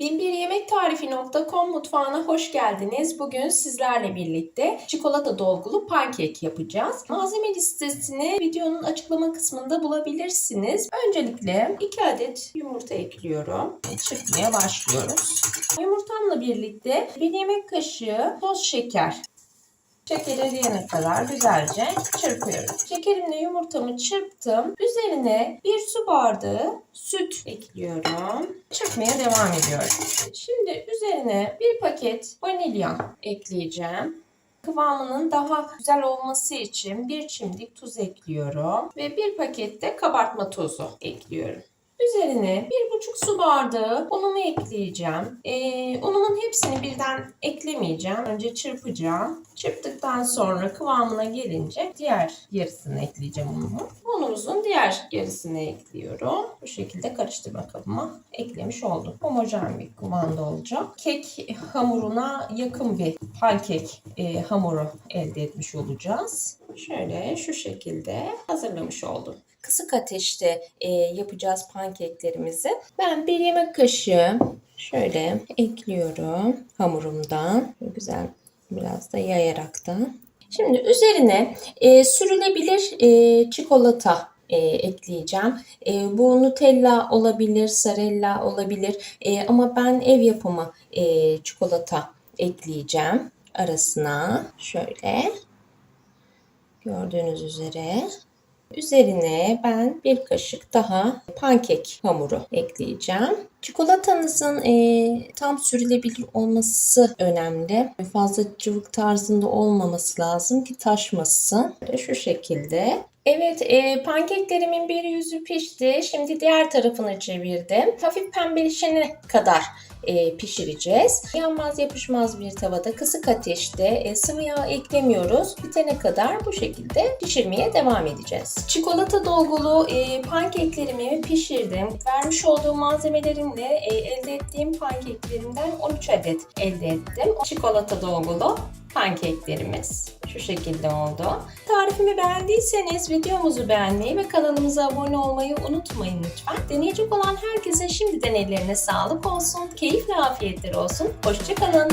11yemektarifi.com mutfağına hoş geldiniz. Bugün sizlerle birlikte çikolata dolgulu pankek yapacağız. Malzeme listesini videonun açıklama kısmında bulabilirsiniz. Öncelikle 2 adet yumurta ekliyorum. Çırpmaya başlıyoruz. Yumurtamla birlikte 1 yemek kaşığı toz şeker Şeker eriyene kadar güzelce çırpıyorum. Şekerimle yumurtamı çırptım. Üzerine bir su bardağı süt ekliyorum. Çırpmaya devam ediyorum. Şimdi üzerine bir paket vanilya ekleyeceğim. Kıvamının daha güzel olması için bir çimdik tuz ekliyorum ve bir paket de kabartma tozu ekliyorum. Üzerine bir buçuk su bardağı unumu ekleyeceğim. Ee, unumun hepsini birden eklemeyeceğim. Önce çırpacağım. Çırptıktan sonra kıvamına gelince diğer yarısını ekleyeceğim unumu. Unumuzun diğer yarısını ekliyorum. Bu şekilde karıştırma kabıma eklemiş oldum. Homojen bir kıvamda olacak. Kek hamuruna yakın bir pankek e, hamuru elde etmiş olacağız. Şöyle şu şekilde hazırlamış oldum. Kısık ateşte e, yapacağız pankeklerimizi. Ben bir yemek kaşığı şöyle ekliyorum hamurumdan. Güzel biraz da yayaraktan. Şimdi üzerine e, sürülebilir e, çikolata e, ekleyeceğim. E, bu Nutella olabilir, Sarella olabilir e, ama ben ev yapımı e, çikolata ekleyeceğim arasına. Şöyle gördüğünüz üzere. Üzerine ben bir kaşık daha pankek hamuru ekleyeceğim. Çikolatanızın e, tam sürülebilir olması önemli. Fazla cıvık tarzında olmaması lazım ki taşmasın. Şu şekilde. Evet, e, pankeklerimin bir yüzü pişti. Şimdi diğer tarafını çevirdim. Hafif pembeleşene kadar e, pişireceğiz. Yanmaz yapışmaz bir tavada kısık ateşte e, sıvı yağ eklemiyoruz. Bitene kadar bu şekilde pişirmeye devam edeceğiz. Çikolata dolgulu e, pankeklerimi pişirdim. Vermiş olduğum malzemelerimle e, elde ettiğim pankeklerimden 13 adet elde ettim. Çikolata dolgulu pankeklerimiz şu şekilde oldu. Tarifimi beğendiyseniz videomuzu beğenmeyi ve kanalımıza abone olmayı unutmayın lütfen. Deneyecek olan herkese şimdiden ellerine sağlık olsun, keyifli afiyetler olsun. Hoşçakalın.